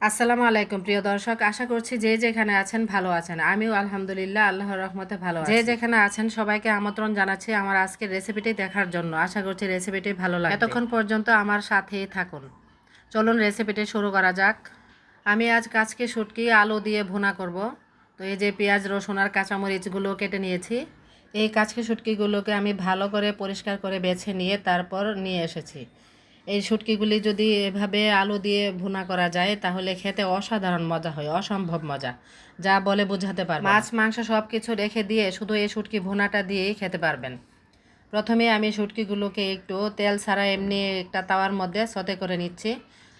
আসসালামু আলাইকুম প্রিয় দর্শক। আশা করছি যে যেখানে আছেন ভালো আছেন। আমিও আলহামদুলিল্লাহ আল্লাহর রহমতে ভালো যে যেখানে আছেন সবাইকে আমন্ত্রণ জানাচ্ছি আমার আজকের রেসিপিটি দেখার জন্য। আশা করছি রেসিপিটি ভালো লাগে এতক্ষণ পর্যন্ত আমার সাথেই থাকুন। চলুন রেসিপিটি শুরু করা যাক। আমি আজ কাচকে শুটকি আলু দিয়ে ভুনা করব। তো এই যে পেঁয়াজ রসুন আর কাঁচামরিচগুলো কেটে নিয়েছি। এই কাচকে শুটকিগুলোকে আমি ভালো করে পরিষ্কার করে বেছে নিয়ে তারপর নিয়ে এসেছি। এই শুটকিগুলি যদি এভাবে আলু দিয়ে ভুনা করা যায়, তাহলে খেতে অসাধারণ মজা হয়, অসম্ভব মজা। যা বলে বোঝাতে পারবে। মাছ, মাংস সব কিছু রেখে দিয়ে শুধু এই শুটকি ভুনাটা দিয়েই খেতে পারবেন। প্রথমে আমি শুটকিগুলোকে একটু তেল ছাড়া এমনি একটা তাওয়ার মধ্যে সতে করে নিচ্ছি।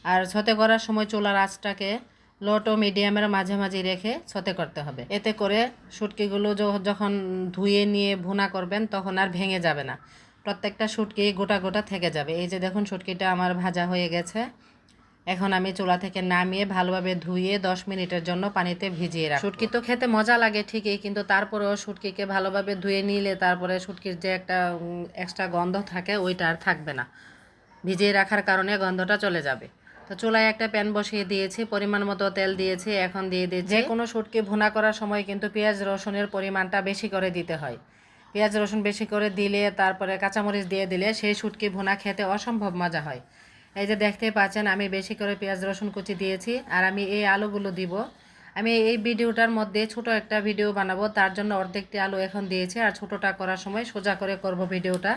আর সতে করার সময় চুলার আঁচটাকে লো টু মিডিয়ামের মাঝামাঝি রেখে সতে করতে হবে। এতে করে শুটকিগুলো যখন ধুয়ে নিয়ে ভুনা করবেন, তখন আর ভেঙে যাবে না। প্রত্যেকটা শুটকি গোটা গোটা থেকে যাবে। এই যে দেখুন শুটকিটা আমার ভাজা হয়ে গেছে। এখন আমি চুলা থেকে নামিয়ে ভালোভাবে ধুয়ে দশ মিনিটের জন্য পানিতে ভিজিয়ে রাখি শুটকি তো খেতে মজা লাগে ঠিকই, কিন্তু তারপরেও শুটকিকে ভালোভাবে ধুয়ে নিলে তারপরে শুটকির যে একটা এক্সট্রা গন্ধ থাকে, ওইটা আর থাকবে না। ভিজিয়ে রাখার কারণে গন্ধটা চলে যাবে। তো চুলায় একটা প্যান বসিয়ে দিয়েছি, পরিমাণ মতো তেল দিয়েছি, এখন দিয়ে দিয়েছি যে কোনো শুটকি ভুনা করার সময় কিন্তু পেঁয়াজ রসুনের পরিমাণটা বেশি করে দিতে হয়। পেঁয়াজ রসুন বেশি করে দিলে তারপরে কাঁচামরিচ দিয়ে দিলে সেই শুটকি ভুনা খেতে অসম্ভব মজা হয়। এই যে দেখতে পাচ্ছেন আমি বেশি করে পেঁয়াজ রসুন কুচি দিয়েছি আর আমি এই আলুগুলো দিব। আমি এই ভিডিওটার মধ্যে ছোট একটা ভিডিও বানাবো তার জন্য অর্ধেকটি আলু এখন দিয়েছি আর ছোটটা করার সময় সোজা করে করব ভিডিওটা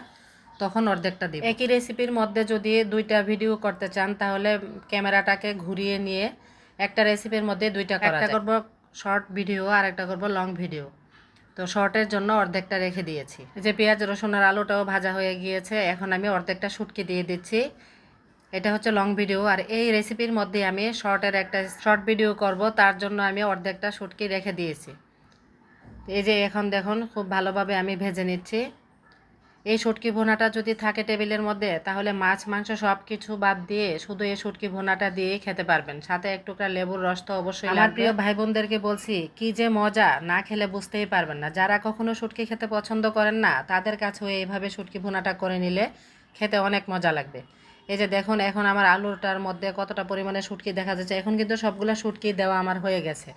তখন অর্ধেকটা দিব। একই রেসিপির মধ্যে যদি দুইটা ভিডিও করতে চান তাহলে ক্যামেরাটাকে ঘুরিয়ে নিয়ে একটা রেসিপির মধ্যে দুইটা করা একটা করব শর্ট ভিডিও আর একটা করব লং ভিডিও তো শর্টের জন্য অর্ধেকটা রেখে দিয়েছি। যে পেঁয়াজ, রসুন আর আলুটাও ভাজা হয়ে গিয়েছে, এখন আমি অর্ধেকটা শুটকি দিয়ে দিচ্ছি। এটা হচ্ছে লং ভিডিও, আর এই রেসিপির মধ্যে আমি শর্টের একটা শর্ট ভিডিও করব, তার জন্য আমি অর্ধেকটা শুটকি রেখে দিয়েছি। এই যে এখন দেখুন, খুব ভালোভাবে আমি ভেজে নিচ্ছি। এই শুটকি ভুনাটা যদি থাকে টেবিলের মধ্যে তাহলে মাছ মাংস সব কিছু বাদ দিয়ে শুধু এই শুটকি ভুনাটা দিয়েই খেতে পারবেন। সাথে এক টুকরা লেবুর রস তো অবশ্যই আমার প্রিয় ভাই বোনদেরকে বলছি কি যে মজা না খেলে বুঝতেই পারবেন না। যারা কখনো শুটকি খেতে পছন্দ করেন না তাদের কাছেও এইভাবে শুটকি ভুনাটা করে নিলে খেতে অনেক মজা লাগবে। এই যে দেখুন এখন আমার আলুটার মধ্যে কতটা পরিমাণে শুটকি দেখা যাচ্ছে। এখন কিন্তু সবগুলো শুটকি দেওয়া আমার হয়ে গেছে।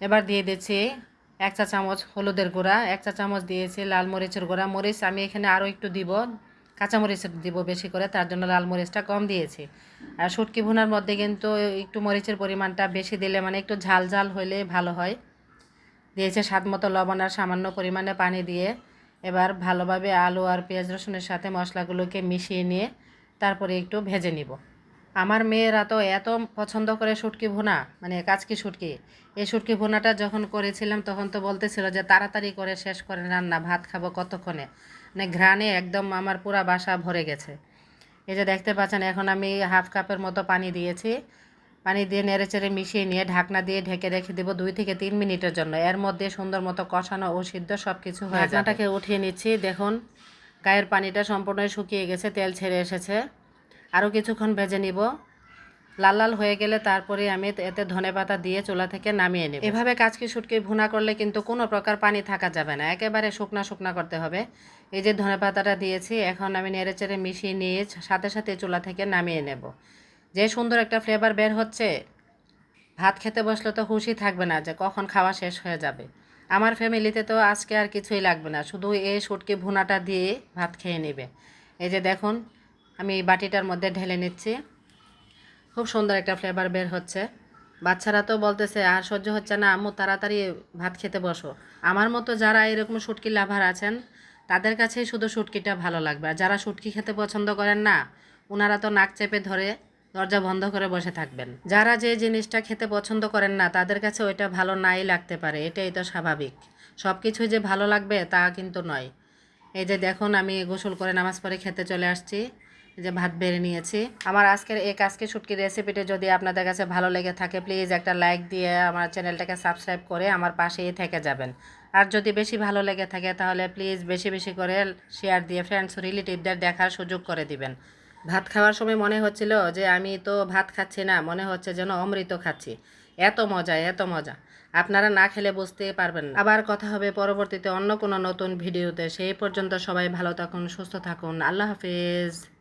এবার দিয়ে দিচ্ছি এক চা চামচ হলুদের গুঁড়া, এক চা চামচ দিয়েছি লাল মরিচের গুঁড়া। মরিচ আমি এখানে আরও একটু দিব, কাঁচা মরিচের দিব বেশি করে, তার জন্য লাল মরিচটা কম দিয়েছি। আর শুটকি ভুনার মধ্যে কিন্তু একটু মরিচের পরিমাণটা বেশি দিলে মানে একটু ঝাল ঝাল হইলে ভালো হয়। দিয়েছে স্বাদ মতো লবণ আর সামান্য পরিমাণে পানি দিয়ে। এবার ভালোভাবে আলু আর পেঁয়াজ রসুনের সাথে মশলাগুলোকে মিশিয়ে নিয়ে তারপরে একটু ভেজে নিব। আমার মেয়েরা তো এত পছন্দ করে শুটকি ভুনা মানে কাচকি শুটকি। এই শুটকি ভুনাটা যখন করেছিলাম, তখন তো বলতেছিল যে তাড়াতাড়ি করে শেষ করে রান্না, ভাত খাব কতক্ষণে। মানে ঘ্রাণে একদম আমার পুরা বাসা ভরে গেছে। এই যে দেখতে পাচ্ছেন, এখন আমি হাফ কাপের মতো পানি দিয়েছি। পানি দিয়ে নেড়ে চেড়ে মিশিয়ে নিয়ে ঢাকনা দিয়ে ঢেকে রেখে দেবো দুই থেকে তিন মিনিটের জন্য। এর মধ্যে সুন্দর মতো কষানো ও সিদ্ধ সব কিছু ঢাকনাটাকে উঠিয়ে নিচ্ছি, দেখুন। গায়ের পানিটা সম্পূর্ণ শুকিয়ে গেছে, তেল ছেড়ে এসেছে। আরও কিছুক্ষণ ভেজে নিব। লাল লাল হয়ে গেলে তারপরে আমি এতে ধনে পাতা দিয়ে চুলা থেকে নামিয়ে নেব। এভাবে কাচকি শুটকি ভুনা করলে কিন্তু কোনো প্রকার পানি থাকা যাবে না। একেবারে শুকনা শুকনা করতে হবে। এই যে ধনে পাতাটা দিয়েছি, এখন আমি নেড়ে চেড়ে মিশিয়ে নিয়ে সাথে সাথে চুলা থেকে নামিয়ে নেব। যে সুন্দর একটা ফ্লেভার বের হচ্ছে, ভাত খেতে বসলে তো হুশই থাকবে না যে কখন খাওয়া শেষ হয়ে যাবে। আমার ফ্যামিলিতে তো আজকে আর কিছুই লাগবে না। শুধু এই শুটকি ভুনাটা দিয়ে ভাত খেয়ে নেবে। এই যে দেখুন আমি এই বাটিটার মধ্যে ঢেলে নিচ্ছি। খুব সুন্দর একটা ফ্লেভার বের হচ্ছে। বাচ্চারা তো বলতেছে, আর সহ্য হচ্ছে না, আম্মু, তাড়াতাড়ি ভাত খেতে বসো। আমার মতো যারা এরকম শুটকি লাভার আছেন, তাদের কাছেই শুধু শুটকিটা ভালো লাগবে। আর যারা শুটকি খেতে পছন্দ করেন না ওনারা তো নাক চেপে ধরে দরজা বন্ধ করে বসে থাকবেন। যারা যে জিনিসটা খেতে পছন্দ করেন না, তাদের কাছে ওইটা ভালো নাই লাগতে পারে। এটাই তো স্বাভাবিক। সব কিছুই যে ভালো লাগবে তা কিন্তু নয়। এই যে দেখুন, আমি গোসল করে নামাজ পড়ে খেতে চলে আসছি। যে ভাত বেড়ে নিয়েছি। আমার আজকের এই কাজকে শুটকির রেসিপিটি যদি আপনাদের কাছে ভালো লেগে থাকে প্লিজ একটা লাইক দিয়ে আমার চ্যানেলটাকে সাবস্ক্রাইব করে আমার পাশেই থেকে যাবেন। আর যদি বেশি ভালো লেগে থাকে, তাহলে প্লিজ বেশি বেশি করে শেয়ার দিয়ে ফ্রেন্ডস রিলেটিভদের দেখার সুযোগ করে দিবেন। ভাত খাওয়ার সময় মনে হচ্ছিল যে আমি তো ভাত খাচ্ছি না, মনে হচ্ছে যেন অমৃত খাচ্ছি। এত মজা এত মজা। আপনারা না খেলে বুঝতে পারবেন না। আবার কথা হবে পরবর্তীতে অন্য কোনো নতুন ভিডিওতে। সেই পর্যন্ত সবাই ভালো থাকুন, সুস্থ থাকুন। আল্লাহ হাফিজ।